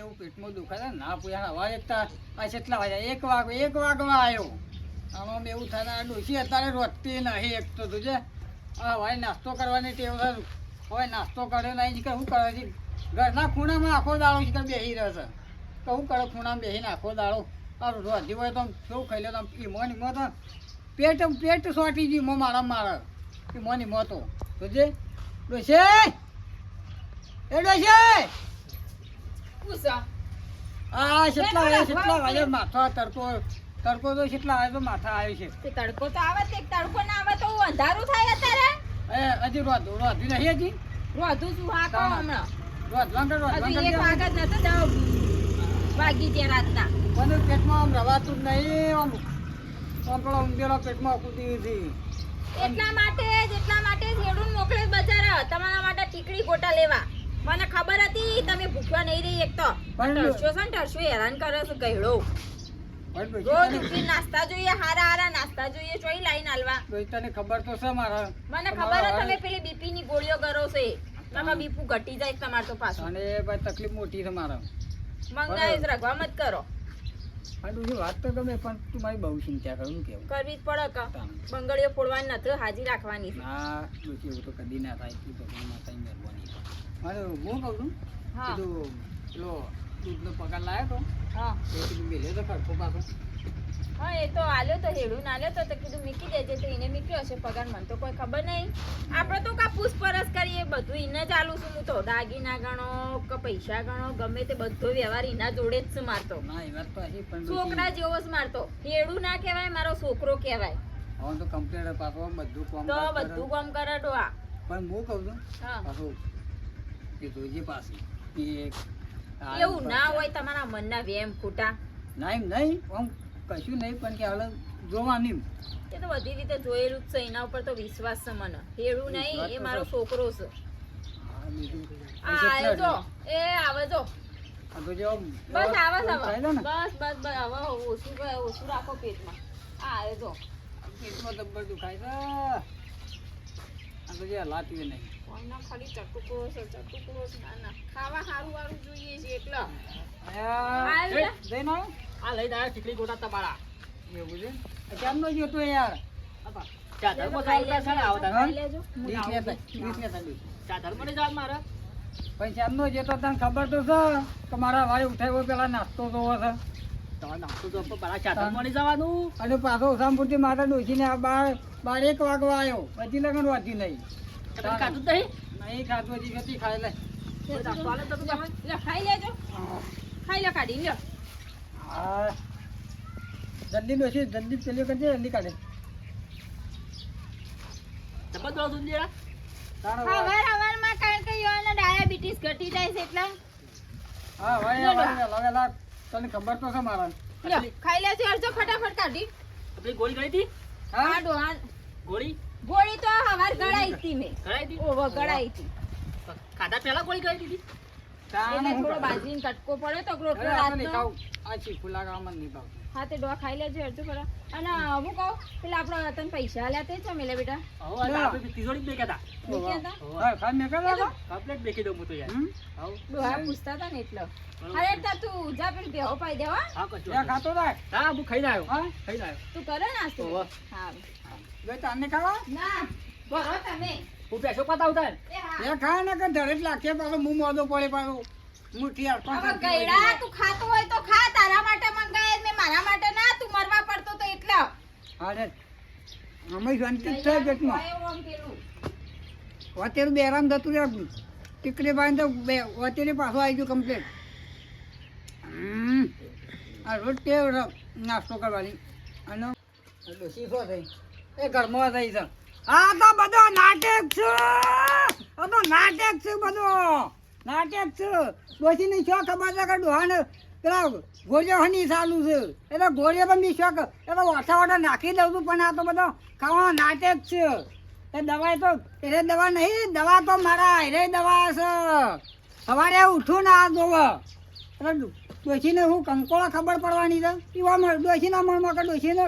એવું પેટમાં દુખાય ના પૂછ્યા હવા એકતા કેટલા વાગ્યા, એક વાગ એક વાગવા આવ્યો. આમાં એવું થાય ને અત્યારે રોટતી નહીં, એક તો તુજે હવે નાસ્તો કરવાની ટેવ હવે નાસ્તો કર્યો નહીં કે શું કરે છે? ઘરના ખૂણામાં આખો દાળો છે કે બેસી રહે છે. શું કરો ખૂણામાં બેસીને આખો આ રોધી હોય તો કેવું ખાઈ લે, તો ઈમો નીમો તો પેટ પેટ સોટી ગયું મારા મારે. ઈમો નીમો તો તુજે ડોશી! એ ડોશી! આ કેટલા વાગે કેટલા વાગે માથા તડકો? તડકો તો કેટલા વાગે તો માથા આવે છે. તે તડકો તો આવે તે તડકો ના આવે તો અંધારું થાય અત્યારે? એ હજી રોધ રોધ્યું નહીં હજી? રોધું છું હા કહો હમણાં? રોધવાં કર રોધવાં હજુ એક વાગે જ નતો દસ વાગી ગયા રાતના. મને પેટમાં આમ રવાતું નહીં આમ આમ પેલો ઊંધેલો પેટમાં કૂદી હતી. એટલા માટે જ એટલા માટે જ હેડું મોકલે બજાર. તમારા માટે ટીકડી ગોટા લેવા. મને ખબર હતી તમે ભૂખ્યા નહીં રહી એક તો. ટરશો છે ને ટરશો હેરાન કરે છે કહેડો રોજ ઉઠી નાસ્તા જોઈએ હારા હારા નાસ્તા જોઈએ ચોઈ લાઈન હાલવા. તને ખબર તો છે મારા. મને ખબર છે તમે પેલી બીપી ની ગોળીઓ કરો છે. તમે બીપુ ઘટી જાય તમાર તો પાછું. અને ભાઈ તકલીફ મોટી છે મારા. મંગાઈ રગવા મત કરો. ડોશી વાત તો ગમે પણ તું મારી બહુ ચિંતા કરું કેવું? કરવી જ પડે કા. બંગડીઓ ફોડવાની નથી હાજી રાખવાની. હા ડોશી એવું તો કદી ના થાય તું ભગવાન માતાની મહેરબાની મારે હું કહું છું? હા. પેલો દૂધનો પગાર લાવ્યો તો? હા. એ કીધું મેલ્યો તો ખર્ચો પાછો. હા એ તો આલ્યો તો હેડું ના આલ્યો તો કીધું મીકી દેજે તો એને મીક્યો હશે પગાર મને તો કોઈ ખબર નહીં. આપણે તો કા પૂછપરછ કરીએ બધું એને ચાલુ છું હું તો. દાગીના ગણો કે પૈસા ગણો ગમે તે બધો વ્યવહાર એના જોડે જ છે મારતો છોકરા જેવો જ મારતો હેડું ના કહેવાય મારો છોકરો કહેવાય. હવે તો કમ્પ્લેટ પાછો બધું કામ તો બધું કામ કરે ડોહા પણ હું કહું છું પાછું એ જોઈજે પાસે એવું ના હોય તમારા મનના વેમ ખોટા. નહીં નહીં કશું નહીં પણ કે હવે જોવાની એ તો બધી રીતે જોયેલું જ છે એના ઉપર તો વિશ્વાસ છે મને. હેડું નહીં એ મારો છોકરો છે. આ જો એ આવે જો. બસ આવે બસ બસ બસ હવે ઓછું ઓછું રાખો પેટમાં. આ આવે જો. પેટમાં દબ્બર દુખાય છે. નહીં કોઈના ખાલી ચટુકો છે ચટુકો છે ના ખાવા સારું વાળું જોઈએ છે એટલે જઈને? આ લઈ જાય ચીકડી ગોટા તમારા. એવું છે? આ કેમનો જોતો યાર? ચાદરમાં ચાલતા છે ને આવતા જેતો તને ખબર તો છે કે મારા ભાઈ ઉઠાવ્યો પેલા નાસ્તો જોવો છે. નાસ્તો તો પણ મારા જવાનું? અને પાછો ઉસામપુરથી માતા ડોસીને આ બાર બાર એક વાગવા આવ્યો પછી લગન વાંચી નહીં. તમે ખાધું નહીં? નહીં ખાતું હજી ખેતી ખાઈ લે. કોઈ નાસ્તો આલે તો તમે લે ખાઈ લેજો. ખાઈ લે કાઢી લ્યો. હા જલ્દી ડોસી જલ્દી પેલી કરજે જલ્દી કાઢે તમે દો સુંદરા તારો વાર. હવારમાં કારણ કે યોને ડાયાબિટીસ ઘટી જાય છે એટલે. હા ભાઈ લો, લો. વેલા વેલા તને ખબર તો છે મારા ખાઈ લેજો અડધો ફટાફટ કાઢી. આપણી ગોળી ગળી હતી? હા આ ડોહા ગોળી? ગોળી તો હવાર ગળાઈ હતી મેં. ગળાઈ હતી? ઓવો ગળાઈ હતી. ખાધા પહેલા ગોળી ગળી દીધી તાને એટલે થોડો બાજરીનો કટકો પડ્યો તો રોટલો અરે આપણે નહીં રાતનો. ખાવું. આ ચીકુ નહીં ભાવતું. હા તે ડોહા ખાઈ લેજો અડધો ફટા અને હું કહું પેલા આપણો તને પૈસા આલ્યા તે છે મેલે બેટા. હવે આપણે તિજોરી જ બેઠા હા, ખાઈ મેં કરી લાગો. કમ્પ્લેટ બેકી દઉં તો યાર. હમ? ડોહા પૂછતા હતા ને એટલે. અરે તા તું જા પેલી બેહો પાઈ દેવા હા. ખાતો રાખ. હા હું? હા? તું કરે નાસ્તો? હા ખાવા? ના. તમે. હું પેસો એ ખાય ને કે ધરે જ પાછો મું મોઢું પડે પાછું. મુઠ્ઠી અડપણ હવે કરતી હોય ગયડા છે. તું ખાતો હોય તો ખા તારા માટે મંગાય મેં મારા માટે ના તું મરવા પડતો તો એટલા. હા રે. અમે શાંતિ છે બેરામ થતું રહે ટીકડી બાંધી તો બે વતેરી પાછો આવી ગયું કમ્પ્લેટ આ રોજ ટેવ નાસ્તો કરવાની. અને ડોશી શું થઈ? એ ઘરમાં થઈ છે. આ તો બધો નાટક છે. આ તો નાટક છે બધો. નાટક છે. ડોશીને શું ખબર છે કે ડોહાને પેલા ગોળીઓ હની ચાલુ છે. એટલે ગોળીઓ પણ બી શોખ. એટલે ઓછા ઓછા નાખી દઉં છું, પણ આ તો બધો ખાવાનો નાટક છે. એ દવા તો એ દવા નહીં, દવા તો મારા એ દવા છે. સવારે ઉઠું ને આ જોવો ડોશીને હું કંકોળા ખબર પડવાની છે. એવા ડોશીના મનમાં કે ડોશીને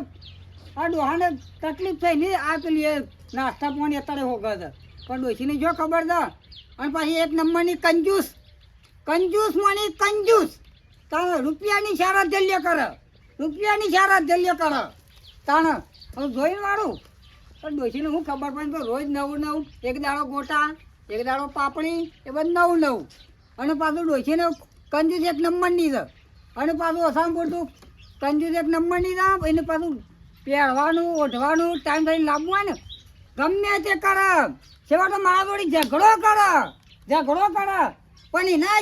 આ ડોહાને તકલીફ થઈ નહીં આ પેલી નાસ્તા પાણી અત્યારે હોગા છે. પણ ડોશીને જો ખબર છે? અને પાછી એક નંબરની કંજૂસ. કંજૂસ મણી કંજૂસ. તાણે રૂપિયાની સારા જલ્ય કરે. રૂપિયાની સારા જલ્ય કરે. તાણ. હવે જોઈને વાળું. પણ ડોશીને શું ખબર પડે રોજ નવું નવું, એક દાડો ગોટા, એક દાડો પાપડી, એ બધું નવું નવું. અને પાછું ડોશીને કંજૂસ એક નંબરની છે. અને પાછું અસામ પૂરતું કંજૂસ એક નંબરની છે. એને પાછું પહેરવાનું, ઓઢવાનું, ટાઈમ થઈને લાવવું હોય ને ગમે તે કરે. તો મારા જોડે ઝઘડો કરે. ઝઘડો કરે. પણ એના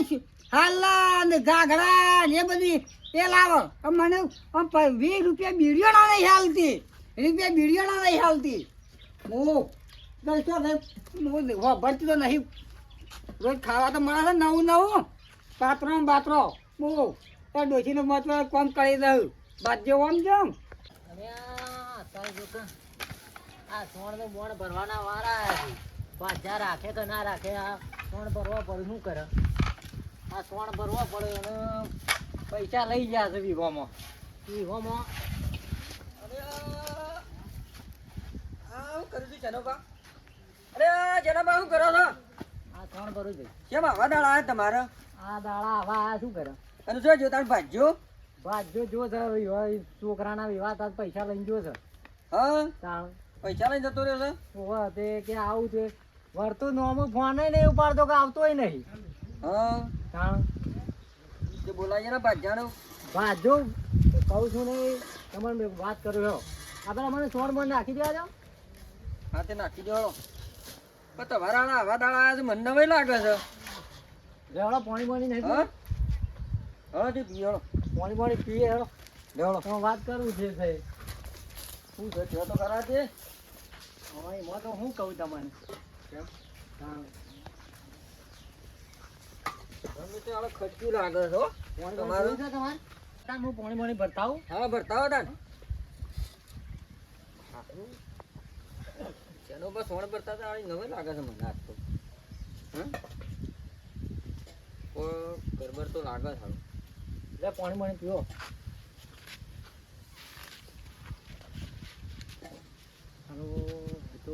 હાલા ને ઘાઘરા ને એ બધી એ લાવો. મને વીસ રૂપિયા બીડીઓના નહીં હાલતી. રૂપિયા બીડીઓના નહીં હાલતી. હું ભરતી તો નહીં. રોજ ખાવા તો મળે છે નવું નવું. પાત્રો ને બાત્રો. બહુ તો ડોસીનું મહત્વ કોમ કરી દઉં. બાજ્યો આમ અરે આ જો સોણ તો મોણ ભરવાના વારા છે પાછા રાખે કે ના રાખે આ સોણ ભરવા પડે શું કરે? આ સોણ ભરવા પડે અને પૈસા લઈ ગયા છે વીઘોમાં આ કરું છું જનોબા અરે જનોબા શું કરો છો? આ સોણ ભરું છું. કેમ આવા દાડા આવ્યા તમારા? આ દાડા આવા આ શું કરે? અને શું જોતા ભાજ્યો? બાદ જો જો છે છોકરાના વિવાહ તાર પૈસા લઈને જો છે. હા? તાણ પૈસા લઈને જતો રહ્યો છે? ઓવા તે કે આવું છે. વળતો નોમું ફોન નહીં ઉપાડતો કે આવતોય નહીં. હા. તાણ. તે બોલાવીએ ને ભાજ્યાનો? બાજુ કહું છું નહીં તમને વાત કરું છો. આ પેલા મને નાખી દેવા દો. હા તે નાખી દો પણ તમારા આવા દાડા છે મને નવાઈ લાગે છે. રેવડો પાણી પાણી નહીં હા? હા તે પાણી પાણી પીએ હેડો લેવડો વાત કરું છે શું છે જો તો ખરા તે? હવે એમાં તો હું કહું તમને. તમને તો આને ખર્ચ્યું લાગે છે તમારું? છે તમારે? તાન હું પાણી પાણી ભરતા હા ભરતાવો હતા ને જેનો બસ સોણ ભરતા આની નવાઈ લાગે છે મને આજ તો. હા? ગરબર તો લાગે છે. હારું. એટલે પાણી પાણી પીવો હાલો. તો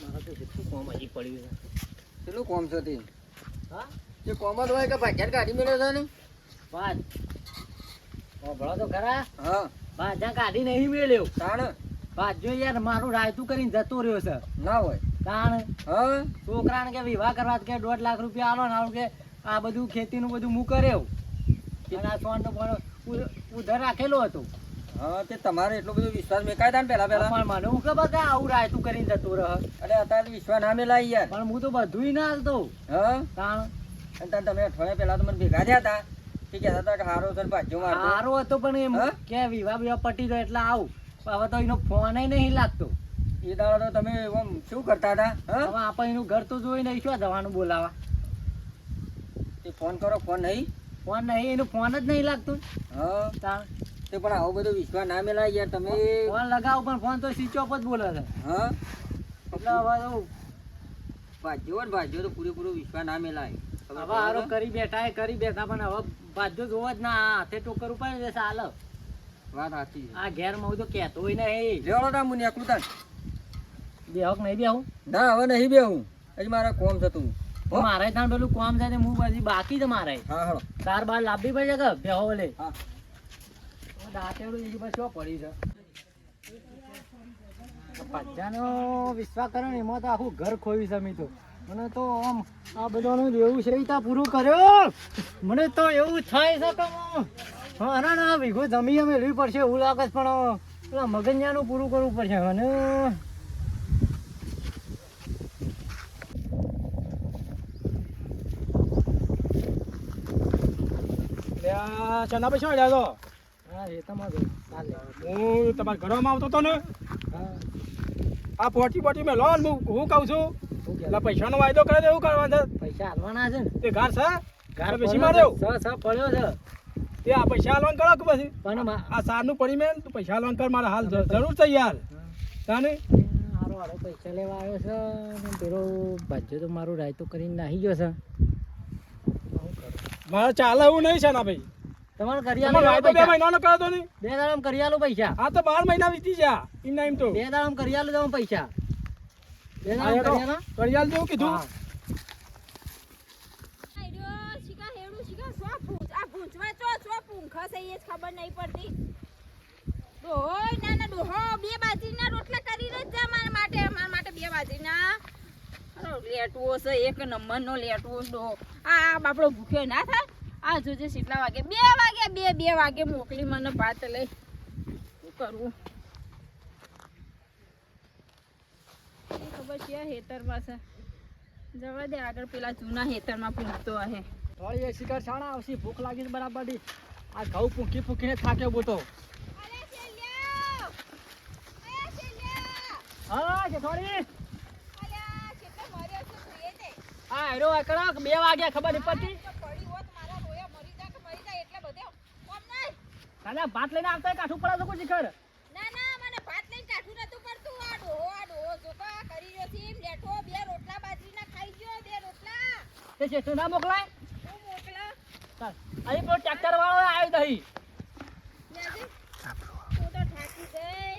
મારે તો જેટલું કામ હજી પડ્યું છે. કેટલું કોમ છે તે? હા? જે કોમ જ હોય કે ભાગ્યા કાઢી મેળે છે ને? વાત. ભળો તો ખરા. હા. ભાજા કાઢી નહીં મેળ્યો. તાણ? ભાજો યાર મારું રાયતું કરીને જતો રહ્યો છે. ના હોય. તાણ? હા? છોકરાને કે વિવાહ કરવા કે દોઢ લાખ રૂપિયા આલો ને આવું કે આ બધું ખેતીનું બધું હું કર્યો અને આ સોનનો ઉધાર રાખેલો હતો. હા તે તમારે એટલો બધો વિશ્વાસ મેકાય તા ને પેલા પેલા પણ મને હું ખબર કે આવું રાયતું કરીને જતો રહ. અરે અત્યારે વિશ્વાસ ના મેલાય યાર. પણ હું તો બધુંય ના હાલતો. હા? તાણ. અને તાન તમે અઠવાડિયા પહેલા તો મને ભેગા થયા હતા. કે કહેતા હતા કે હારો છે ભાજ્યો મારતો. સારો હતો પણ એમ? કે વિવાહ વિવાહ પટી ગયો એટલે આવું. હવે તો એનો ફોન નહીં લાગતો. એ દાડા તો તમે એમ શું કરતા હતા? હવે આપણે એનું ઘર તો જોઈ નહીં શું જવાનું બોલાવા? તે ફોન કરો ફોન નહીં? ફોન નહીં એનું ફોન જ નહીં લાગતું. હા? તાણ. તે પણ આવો બધો વિશ્વાસ ના મેલાય યાર તમે ફોન લગાવો પણ ફોન તો સ્વિચ ઓફ જ બોલે છે. હા? એટલે હવે તો ભાજ્યો ને ભાજ્યો તો પૂરેપૂરો વિશ્વાસ ના મેલાય. હવે હારો કરી બેઠા એ કરી બેઠા પણ હવે ભાજ્યો જોવો જ ના હાથે ટોકર ઉપર જ હાલ. વાત સાચી આ ઘેરમાં હું તો કહેતો હોય નહીં લેવડો તા મુનિ એકલું તાન બેહક નહીં બેહું? ના હવે નહીં બેહું. હજી મારે કોમ થતું મારે ત્યાં પેલું કોમ છે હું પછી બાકી છે મારે. તાર બાર લાભી પડશે કે બેહો ભલે હા. દાંતેડું વિશ્વાસ કરે એમાં તો આખું ઘર ખોવી છે તો મને તો આમ આ બધાનું એવું છે પૂરું કર્યો. મને તો એવું થાય છે કે જમી અમે લેવી પડશે એવું લાગે પણ પેલા મગજિયાનું પૂરું કરવું પડશે. મને ચના પછી તો. હા એ તમારું હું તમારા ઘરમાં આવતો હતો ને? આ પોટી પોટી મેં લોન હું કહું છું એટલે પૈસાનો વાયદો કરે તો એવું કરવા છે? પૈસા હાલવાના છે ને. તે ઘર છે? ઘર બેસી માર્યો સર સ સ પડ્યો છે. તે આ પૈસા હાલવાનું કરો કે પછી? પણ આ સારનું પડી મેં તું પૈસા હાલવાનું કર મારે હાલ જરૂર છે યાર. તાને? હારો પૈસા લેવા આવ્યો છે ને પેલો ભાજ્યો તો મારું રાયતું કરીને નાહી ગયો છે. મારે ચાલે એવું નહીં છે ના ભાઈ. તમારે કરી તમારો આલો વાયદો બે મહિનાનો કર્યો તો નહીં બે દાડામાં કરી પૈસા. આ તો બાર મહિના વીતી ના તો. બે દાડામાં પૈસા. કરિયાલ જેવું કીધું હા. આયરો, શીખા હેડું, શીખા સો ભૂંજ. આ ભૂંજમાં ચો ચો પૂંખા છે એ જ ખબર નહીં પડતી ડોહોય, ના ના બે બાજરીના રોટલા કરીને જ જા મારા માટે. મારા માટે બે બાજરીના. અરે, લેટવો છે એક નંબરનો લેટવો છે ડોહો. આ બાપડો ભૂખ્યો ના થાય. આ જોજે કેટલા વાગે. બે વાગે બે બે વાગે મોકલી મને ભાત લઈ શું કરવું એ ખબર છે હેતર પાસે જવા દે આગળ પેલા જૂના હેતરમાં પૂછતો હે થોડી એ શિકાર છાણા આવશે ભૂખ લાગી બરાબર. આ ઘઉં ફૂંકી ફૂંકીને થાક્યો બોતો હા કે થોડી આ હેરો અકડક બે વાગ્યા ખબર નહીં પડતી તો પડી હોત મારા રોયા મરી જા કે મરી જાય એટલે બધે કોમ નહીં કાલે ભાત લઈને આવતા કાઠું પડે તો કોઈ શિખર? ના ના મને ભાત લઈને કાઠું નતું પડતું. આ ડોહો આ ડોહો જોકા કરી રહ્યો છે. એમ લેઠો બે રોટલા બાજરીના ખાઈ ગયો બે રોટલા. તે શેઠું ના મોકલાય? હું મોકલા? ચાલ. અહીં પેલો ટ્રેક્ટર વાળો આવ્યો દહી. હું તો થાકી ગઈ.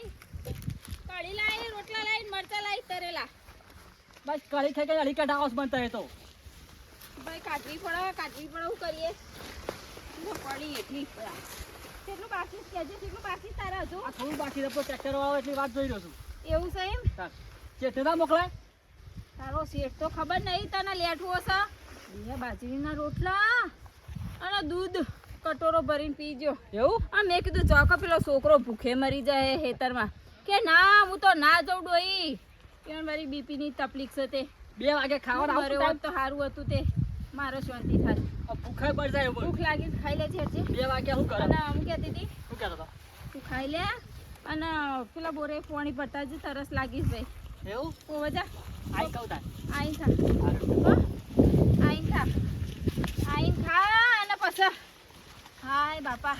લાવી રોટલા લાવી મરચા લાવી તરેલા. બસ કઢી ખાઈ ખાઈ અઢી કઢા હાઉસ બનતા તો. ભાઈ કાઢવી પડે કાઢવી પડે હું કરીએ. પડી એટલી. કેટલું બાકી છે કહેજે કેટલું બાકી તારા હજુ. આ થોડું બાકી છે ટ્રેક્ટર વાળો એટલી વાત જોઈ રહ્યો છું. એવું છે એમ? ચાલ. ના મોકલાય? તારો શેઠ તો ખબર નહીં તને લેઠવો છે બે બાજરીના રોટલા અને દૂધ કટોરો ભરીને પીજો. એવું? આ મેં કીધું ચોકો પેલો છોકરો ભૂખે મરી જાય હેતરમાં કે ના હું તો ના જઉં ડોઈ પણ મારી બીપી ની તકલીફ છે તે. બે વાગે ખાવાનું તો સારું હતું તે. મારો શાંતિ થાય. ભૂખાય પડી જાય ભૂખ લાગી ખાઈ લેજે હરજે. બે વાગ્યા શું કરે? અને હું કહેતી હતી શું કહેતો હતો તું ખાઈ લે અને પેલા બોરે પાણી ભરતા જ તરસ લાગીશ ભાઈ એવું? ઓ વજા. આઈ કહું તાર. આઈન ખા હો? ખા આઈન ખા અને પછી. હાય બાપા.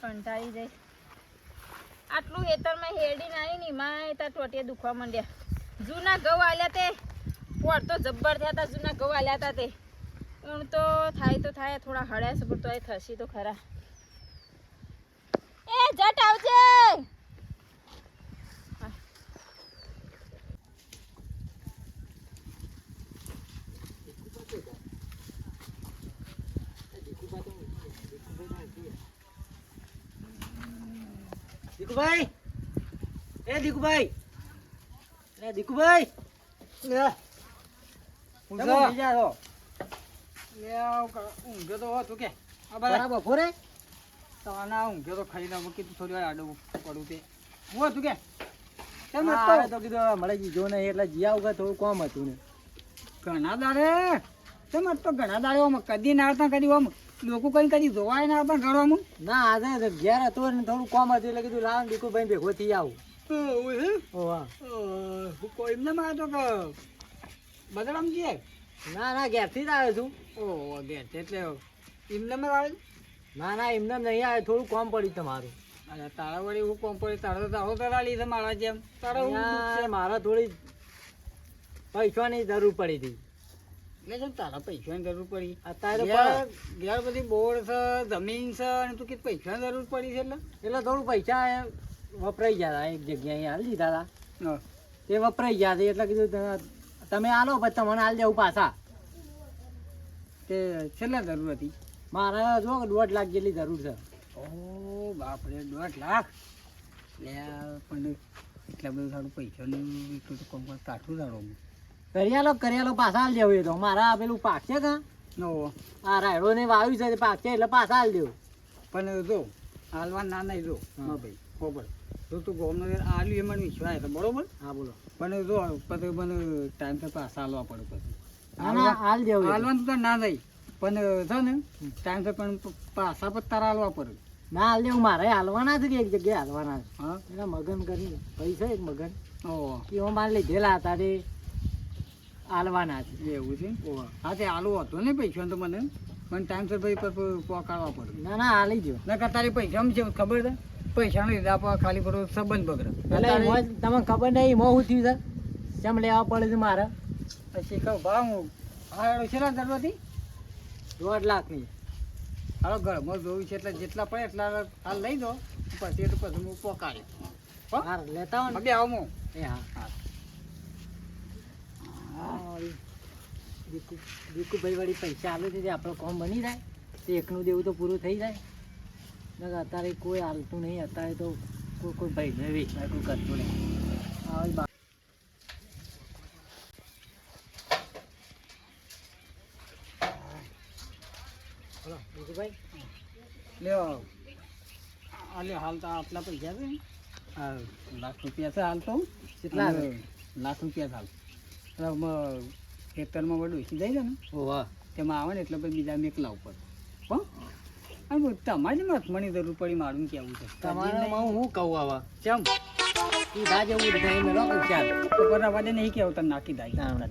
કંટાળી જાય આટલું હેતરમાં હેડી નાની ની માય તાર ટોટિયા દુખવા માંડ્યા. જૂના ઘઉં આલ્યા તે. પોર તો જબ્બર થયા હતા જૂના ઘઉં આલ્યા હતા તે. ઊણ તો થાય તો થાય થોડા હળ્યા છે પણ તોય થશે તો ખરા. એ જટ આવજે! દીકુભાઈ? એ દીકુભાઈ! એ દીકુભાઈ! લે. ઊંઘ્યો તો હોત તું કે બરાબર બપોરે તાના ઊંઘે તો ખાઈ લઉં કીધું થોડી વાર આડું પડું તે. હું હતું કે? કેમ હા, હતો? હવે તો કીધું મળે જી ને એટલે જીયા વગર થોડું કોમ હતું ને. ઘણા દાડે? તો ઘણા દાડે કદી ના આવતા કદી આમ લોકો કઈ કદી જોવાય ના આવતા ઘરમાં? ના આજે તો ઘેર હતો ને થોડું કોમ હતું એટલે કીધું લાવ દીકુભાઈ ભેગો થઈ આવું. ઓવા. હું. કોઈ એમને માં હતો કે બદલામ જઈએ ના ના ઘેરથી જ આવ્યો છું. ઓહો ઘેર એટલે એમને આવે ના ના એમને નહીં આવે થોડું કોમ પડ્યું તમારું અરે તારા વળી હું કોમ પડ્યું? તારા તો તારો તારા લીધે મારા જેમ. તારા મારે થોડી પૈસાની જરૂર પડી હતી. એટલે કેમ તારા પૈસાની જરૂર પડી. અત્યારે ઘેર બધી બોર્ડ છે જમીન છે અને તું કે પૈસાની જરૂર પડી છે એટલે? એટલે થોડું પૈસા વપરાઈ ગયા હતા એક જગ્યાએ હાલ દીધા હતા. તે વપરાઈ ગયા હતા એટલે કીધું તમે આલો પછી તમને આલ દેવું પાછા. તે છેલ્લે જરૂર હતી. મારે જો દોઢ લાખ જેટલી જરૂર છે. ઓ બાપરે દોઢ લાખ? લે પણ એટલા બધું સારું પૈસાનું એટલું તો કોમ કાઠું સારું કરિયાલો કરિયાલો પાછા હાલ દેવું એ તો. મારા પેલું પાક છે કા? નો આ રાયડો ને વાવ્યું છે પાક છે એટલે પાછા હાલ દેવું. પણ જો હાલવા ના નહીં જો હા. ભાઈ ખબર. જો તું ગોમનો આલ્યું એમાં વિશ્વાસ બરોબર? હા બોલો. પણ જો પછી મને ટાઈમ તો પાછા હાલવા પડે પછી. હાલ દેવું હાલવાનું તો ના નહીં પણ છે ને ટાઈમ તો પણ પાછા પણ તારા હાલવા પડે. ના હાલ દેવું. મારે હાલવાના છે કે એક જગ્યાએ હાલવાના છે? હા? એના મગન કરી પૈસા એક મગન. ઓહો હું મારે લીધેલા હતા તે હાલવાના છે. એવું છે? ઓહો. હા તે હાલવો હતો ને પૈસા તો મને. મને ટાઈમસર ભાઈ પછી પહોંચાડવા પડે. ના ના હાલી જો ના તારી પૈસા છે ખબર છે? પૈસા નહીં આપવા ખાલી પડો સંબંધ બગડે. તમને ખબર નહીં મો હું થયું છે? ચમ લેવા પડે છે મારે? પછી કહું ભાવ હું હારો છે ને દરવાથી દોઢ લાખની. હાલો ઘરમાં જોયું છે એટલે જેટલા પડે એટલા હાલ લઈ દો. પછી એટલે પછી હું પોકાડી લેતા હોય બે આવું એ હા હા. દીકુ દીકુભાઈ વળી પૈસા આલે છે આપણો કોમ બની જાય. તે એકનું દેવું તો પૂરું થઈ જાય. અત્યારે કોઈ હાલતું નહીં અત્યારે તો કોઈ કોઈ ભાઈને વેચવા કોઈ કરતું નહીં. બોલો લ્યો હાલ તો આટલા પૈસા છે લાખ રૂપિયા છે હાલ તો. કેટલા લાખ રૂપિયા હાલ. એટલે ખેતરમાં બધું ઓછી જાય છે ને? ઓવા તેમાં આવે ને એટલે પછી બીજા મેકલા ઉપર. પણ તમારી મણી જરૂર પડી મારું કેવું છે. તમારામાં હું કહું આવા? ચમ કીધા જેવું નહીં મેલો ચાલ તો વાદે નહીં કેવું તને નાખી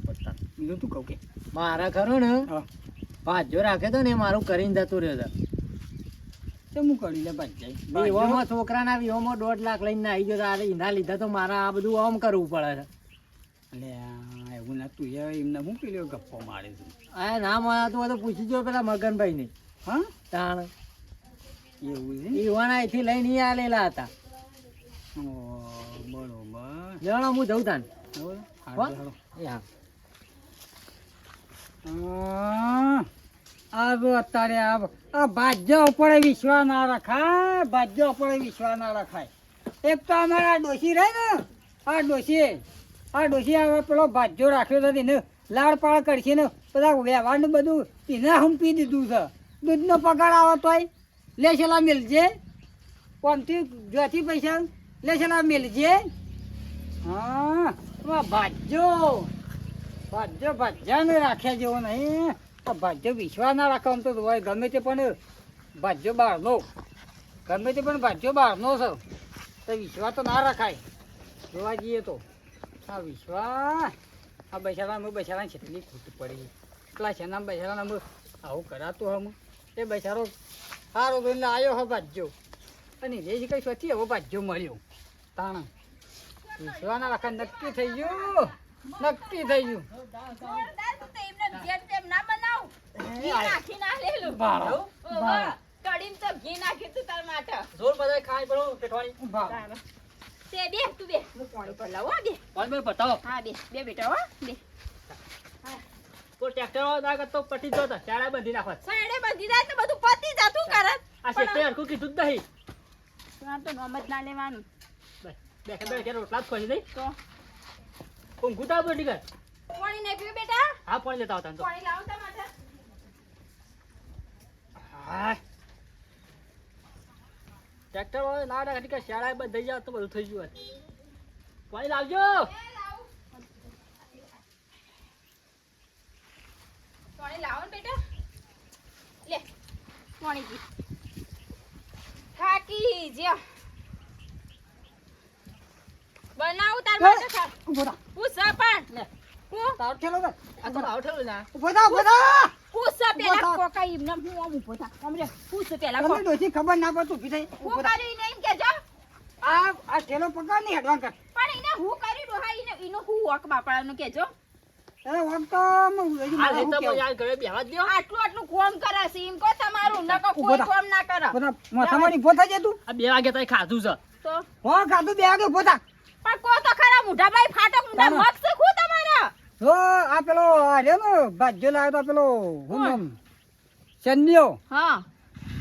પડતા બીજું તું કહું કે. મારા ખરો ને? હા. ભાજો રાખે તો ને મારું કરીને જતું રહ્યો ચમ હું કરી લે ભાઈ વિહોમાં છોકરાના વિવોમાં દોઢ લાખ લઈને આવી ગયો તો આ લીધા લીધે તો મારા આ બધું આમ કરવું પડે છે. એટલે એવું ના તું એ એમને હું પેલો ગપ્પો મારે છે આ ના તો તો પૂછી જો પેલા મગનભાઈ ને હા? તાણ. ઈવાના અહીંથી લઈને ઈ આલેલા હતા. બરોબર. જણો હું જઉં તાન. એ આ અત્યારે ભાજ્ય ઉપર વિશ્વાસ ના રખાય ભાજ્ય ઉપર વિશ્વાસ ના રખાય. એક તો અમારા ડોશી રહે ને આ હવે પેલો ભાજ્યો રાખ્યો હતો એને લાડ પાડ કરશે ને બધા વ્યવહારનું બધું એને હંપી દીધું છે. દૂધનો પગાર આવે તોય. લે છેલ્લા મિલજે. કોણથી જોથી પૈસા? લે છેલ્લા મિલજે. હા ભાજ્યો ભાજ્યો. ભાજ્ય ભાજ્યાને રાખ્યા જેવો નહીં. ભાજ્ય વિશ્વાસ ના રાખે આમ તો હોય. ગમે તે પણ ભાજ્યો બહારનો ગમે તે પણ ભાજ્યો બહારનો છે. તો વિશ્વાસ તો ના રખાય. જોવા જઈએ તો. આ વિશ્વાસ. આ બૈસારામાં બૈસારાને કેટલી ખોટ પડી. પેલા છેના બૈસારાને આવું કરાતું હમ. એ બૈસારો સારો જોઈને આવ્યો હો ભાજ્યો અને જે કઈ સ્વચ્છી હવે ભાજ્યો મળ્યો. તાણ. વિશ્વાસ ના રાખા નક્કી થઈ ગયું. નક્કી થઈ ગયું. તું તો તો તું. તે તું બે. બેટા બે. કોઈ ટ્રેક્ટર વાળો ના કરતો પટી જો તો ચાડા નાખો સાઈડે બંધી જાય તો બધું પતી જતું કરત આ શેઠે હરખું કીધું જ નહીં. આ તો નોમ જ ના લેવાનું. બેઠે બેઠે રોટલા જ ખોલી દઈ તો? ઊંઘું તા બોલી કર પાણી નહીં પીવું બેટા? હા પાણી લેતા આવતા તો. પાણી લાવો તાર હા. ટ્રેક્ટર વાળો ના ના કે શાળા બંધ થઈ જાવ તો બધું થઈ ગયું પાણી લાવજો. પાણી લાવો ને બેટા. લે પાણી પી થાકી જ્યો. બનાવું તાર માટે ખા ઊભો પૂછ પણ લે. હું? તારો ઠેલો કર. આ તો લાવ ઠેલું ના. ઊભો થા, ઊભો થા. પૂછ પેલા કોકા એમને. હું આમ ઊભો થા. અમરે પૂછ પેલા તમને કો ખબર ના પડતું ઊભી થઈ. હું ઊભો થા. આ આ ઠેલો પકડ નહીં હેડવાન કર. પણ એને હું કરી ડોહા એને એનો હું વોક બાપાળાનો કેજો. અરે ઓમ તો હું આ કહેવું? યાર ઘરે બેહવા જ આટલું આટલું કોમ કરે છે એમ કો તમારું. નકો કોઈ. કોમ ના કરે. થા. માથામાં જે તું? આ બે વાગે તારે ખાધું છે. તો? હો ખાધું બે વાગે પણ કો તો ખરા મુઢાભાઈ ફાટક મુઢા. મત તમારા? જો આ પેલો આ રહ્યો ને ભાજ્યો લાવ્યો તો પેલો હું નામ? હા.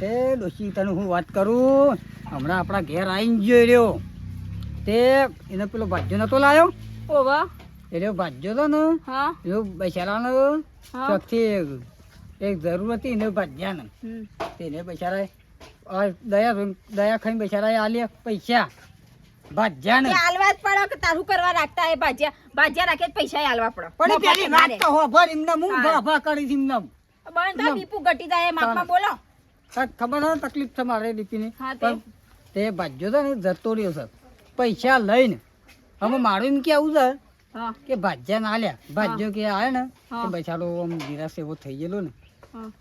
તે ડોશી તને હું વાત કરું? હમણાં આપણા ઘેર આવીને જોઈ રહ્યો. તે એને પેલો ભાજ્યો નતો લાવ્યો ઓવા. એટલે ભાજ્યો તો ને હા. એવો બૈસારાનો હા. ચોકથી એક જરૂર હતી એને ભાજ્યા ને. તેને બૈસારા આ દયા દયા ખાઈને બૈસારા આલ્યા પૈસા. ભાજ્યા ને. આલવા જ પડે કે તારું કરવા રાખતા એ ભાજ્યા. ભાજ્યા રાખે પૈસા આલવા પડો. પણ પેલી વાત તો હોભર એમને હું હા. ભાભા કરી એમને. બંધ દીપુ ઘટી જાય માપમાં બોલો. ખબર હોય તકલીફ છે મારે દીપીની પણ તે ભાજ્યો તો ને જતો રહ્યો છે. પૈસા લઈને. હવે મારું એમ કેવું છે? હા કે ભાજ્યા ના લ્યા ભાજ્યો કે આવે ને બચારો આમ નિરાશ એવો થઈ ગયેલો ને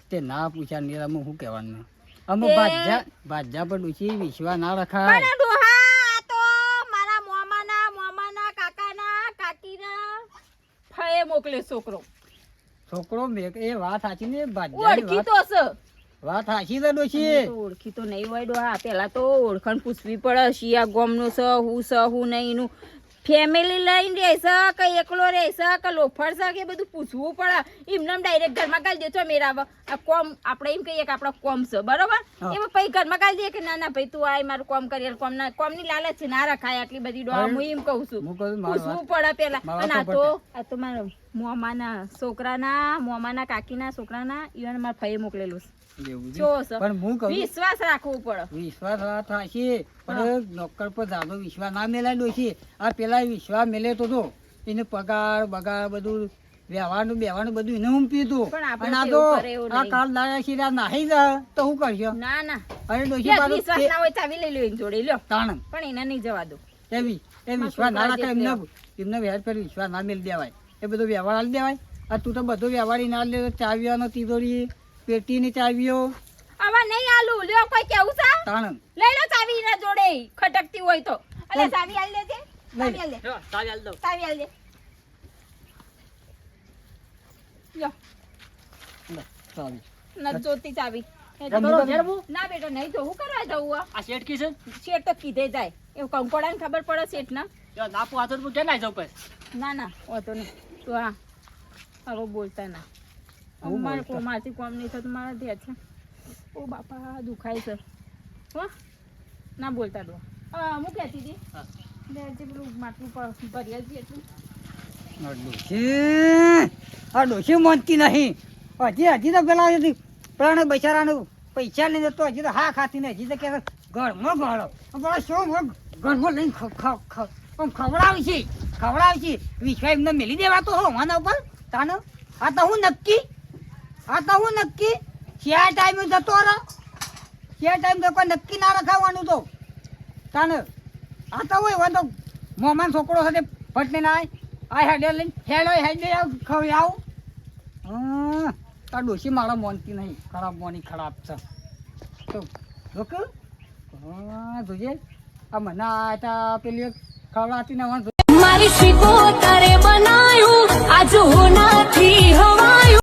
તે ના પૂછ્યા નિરામાં શું કહેવાનું અમુક ભાજ્યા ભાજ્યા પર ડૂસી વિશ્વા ના રખાય. મોકલે છોકરો. છોકરો મેં- એ વાત સાચી ને ઓળખી તો વાત સાચી ડોશી તો ઓળખી તો નહીં હોય ડોહા. પેલા તો ઓળખાણ પૂછવી પડે શિયા ગોમનું સ હું સ હું નહીં એનું ફેમિલી લઈને રહેશે કે એકલો રહેશે કે લોફર છે કે બધું પૂછવું પડે? એમને ડાયરેક્ટ ઘરમાં કાઢી દે મેરા આ કોમ આપણે એમ કહીએ કે આપણો કોમ છે બરોબર? એમાં પછી ઘરમાં કાઢી દે કે ના ના ભાઈ તું આય મારું કોમ કરી કોમ ના કોમની લાલચ છે ના રખાય આટલી બધી ડો હું એમ કહું છું. પૂછવું પડે પેલા. અને આ તો આ તો મારા મોમાના છોકરાના મોમાના કાકીના છોકરાના ઈવન મારા ભાઈ મોકલેલું છે. પણ હું કહું વિશ્વાસ રાખવો પડે. વિશ્વાસ થશે પણ નોકર પર જાદો વિશ્વાસ ના મેલાય ડોશી. આ પેલા વિશ્વાસ મેલે તો તો એને પગાર બગાર બધું વ્યવહારનું બેવાનું બધું એને હું પીધું પણ આ તો આ. કાલ દાડા શીરા નાહી જાય તો શું કરશો? ના ના. અરે ડોશી પાછું વિશ્વાસ ના હોય ચાવી લઈ લો એની જોડે લ્યો. તાણ. પણ એને નહીં જવા દો. એવી એ વિશ્વાસ ના રાખે એમને એમને વ્યાજ પર વિશ્વાસ ના મેળ દેવાય. એ બધો વ્યવહાર આલી દેવાય. આ તું તો બધો વ્યવહાર ના લે ચાવીઓનો તિજોરી પેટીની ચાવીઓ. આવા નહીં આલુ. લ્યો કોઈ કેવું છે? તાણ. લઈ લો ચાવી એના જોડે. ખટકતી હોય તો. અલે ચાવી આલ લેજે. ચાવી આલ લે. ચાવી આલ દો ચાવી આલ લે. લ્યો. ચાવી. ન જોતી ચાવી? ના બેટો નહીં તો હું કરવા જવું આ શેઠ કી છે? શેઠ તો કીધે જાય. એવું કંકોડા ને ખબર પડે શેઠ ના નાપુ હાથો ના પછી. ના ના નહીં. તો હા હવે બોલતા ના. મારે? કોઈ કોમ નહીં થતું મારા ધ્યાન છે. ઓ બાપા દુખાય છે. હો ના બોલતા દો હા હું કહેતી હતી? હા. પેલું માટલું પર ભરી જ એટલું. ડોશી. આ ડોશી માનતી નહીં. હજી હજી તો પેલા પેલા બચારાનું પૈસા લઈને તો હજી તો હા ખાતી નહીં. હજી તો કે ઘરમાં ગળો પેલા શું ઘરમાં લઈને ખવડાવી છે. ખવડાવે છે. વિશ્વા એમને મેલી દેવાતો હો માના ઉપર. તાનો? આ તો હું નક્કી આ તો હું નક્કી, ક્યાં ટાઈમે જતો રહો ક્યાં ટાઈમ તો કોઈ નક્કી ના રખાવાનું તો? તાને, આ તો હોય, વાંધો. મોમાન છોકરો સાથે ભટને ના આ હેડે લઈને, હેડો, હેડે ખવી આવું. તાર ડોસી મારા મોનતી નહીં. ખરાબ મોની ખરાબ છે. તો લોક હા જોજે આ મને આ તા પેલી એક ખવડાતી ને મારી શીખો તારે બનાયું. આજ હું નથી હવે